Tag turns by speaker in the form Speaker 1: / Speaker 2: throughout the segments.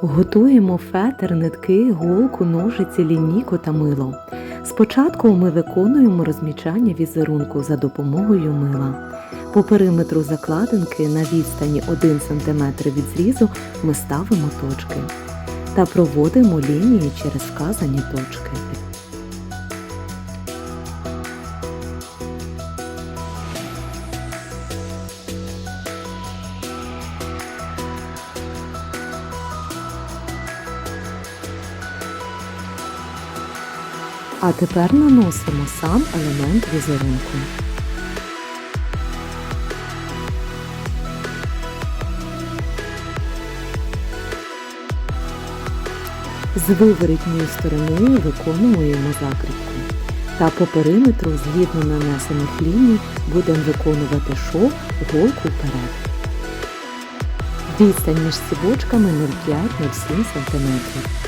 Speaker 1: Готуємо фетр, нитки, голку, ножиці, лінійку та мило. Спочатку ми виконуємо розмічання візерунку за допомогою мила. По периметру закладинки на відстані 1 см від зрізу ми ставимо точки та проводимо лінії через вказані точки. А тепер наносимо сам елемент візерунку. З виворітньою стороною виконуємо закріпку. Та по периметру згідно нанесених ліній будемо виконувати шов голку вперед. Відстань між стібочками 0,5-0,7 см.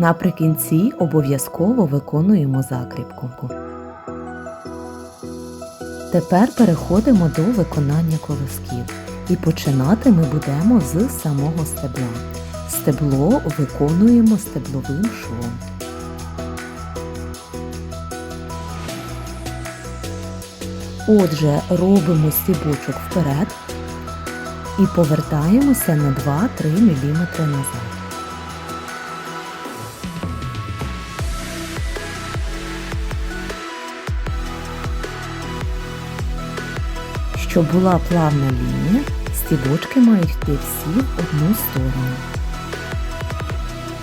Speaker 1: Наприкінці обов'язково виконуємо закріпку. Тепер переходимо до виконання колосків. І починати ми будемо з самого стебла. Стебло виконуємо стебловим швом. Отже, робимо стібочок вперед і повертаємося на 2-3 мм назад. Щоб була плавна лінія, стібочки мають йти всі в одну сторону.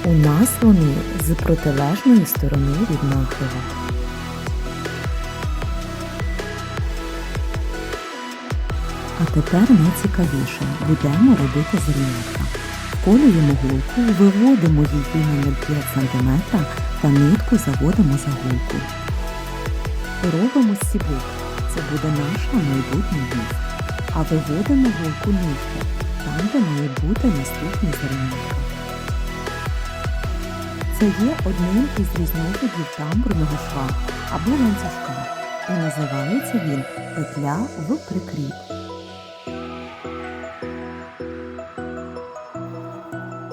Speaker 1: У нас вони з протилежної сторони від нахилу. А тепер найцікавіше будемо робити зернятка. Вколюємо голку, виводимо її на 0,5 см та нитку заводимо за голку. Робимо стібок. Це буде наша майбутня віз. А виводимо голку нижче, там, де має бути наступний зернятка. Це є одним із різновидів тамбурного шва або ланцюжка. І називається він петля в прикріп.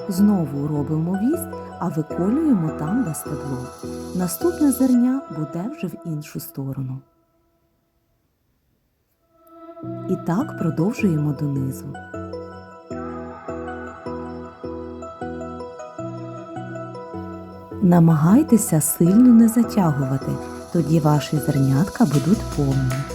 Speaker 1: Знову робимо вість, а виколюємо там, де стебло. Наступне зерня буде вже в іншу сторону. І так продовжуємо донизу. Намагайтеся сильно не затягувати, тоді ваші зернятка будуть повні.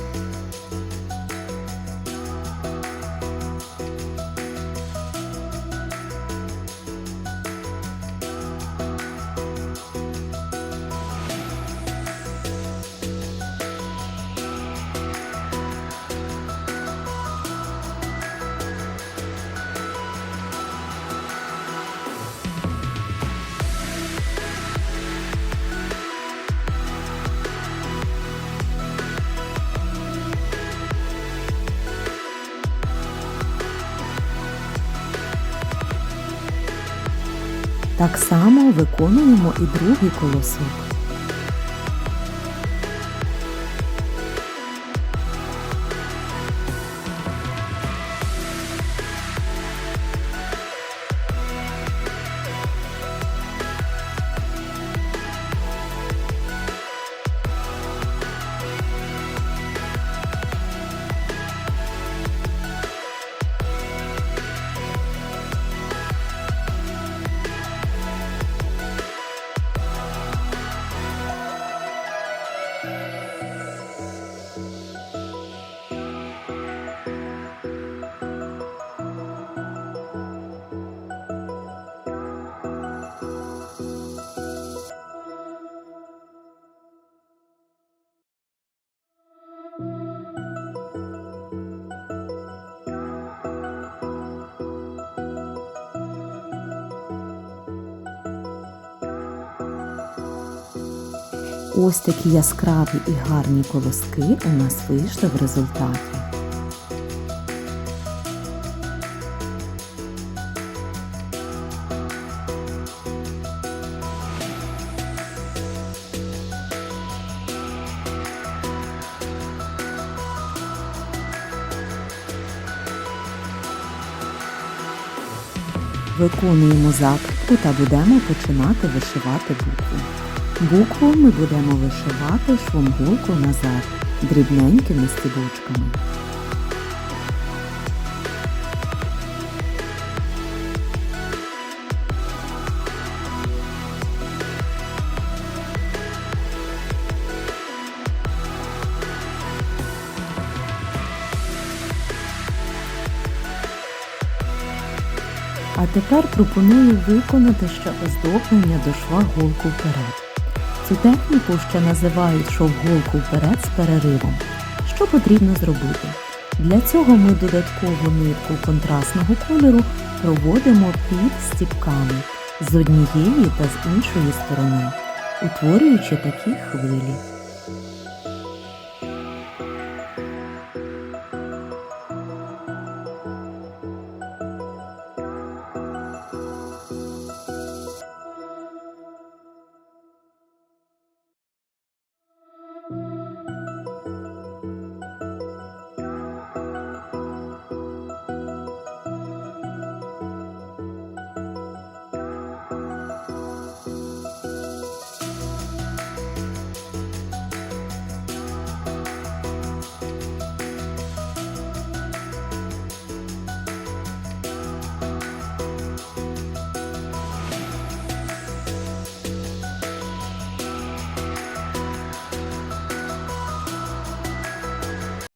Speaker 1: Так само виконуємо і другий колосок. Thank you. Ось такі яскраві і гарні колоски у нас вийшли в результаті. Виконуємо закріпку та будемо починати вишивати букву. Букву ми будемо вишивати швом назад дрібненькими стібочками. А тепер пропоную виконати ще оздоблення до шва голку вперед. Цю техніку ще називають шовголку вперед з переривом. Що потрібно зробити? Для цього ми додаткову нитку контрастного кольору проводимо під стіпками з однієї та з іншої сторони, утворюючи такі хвилі.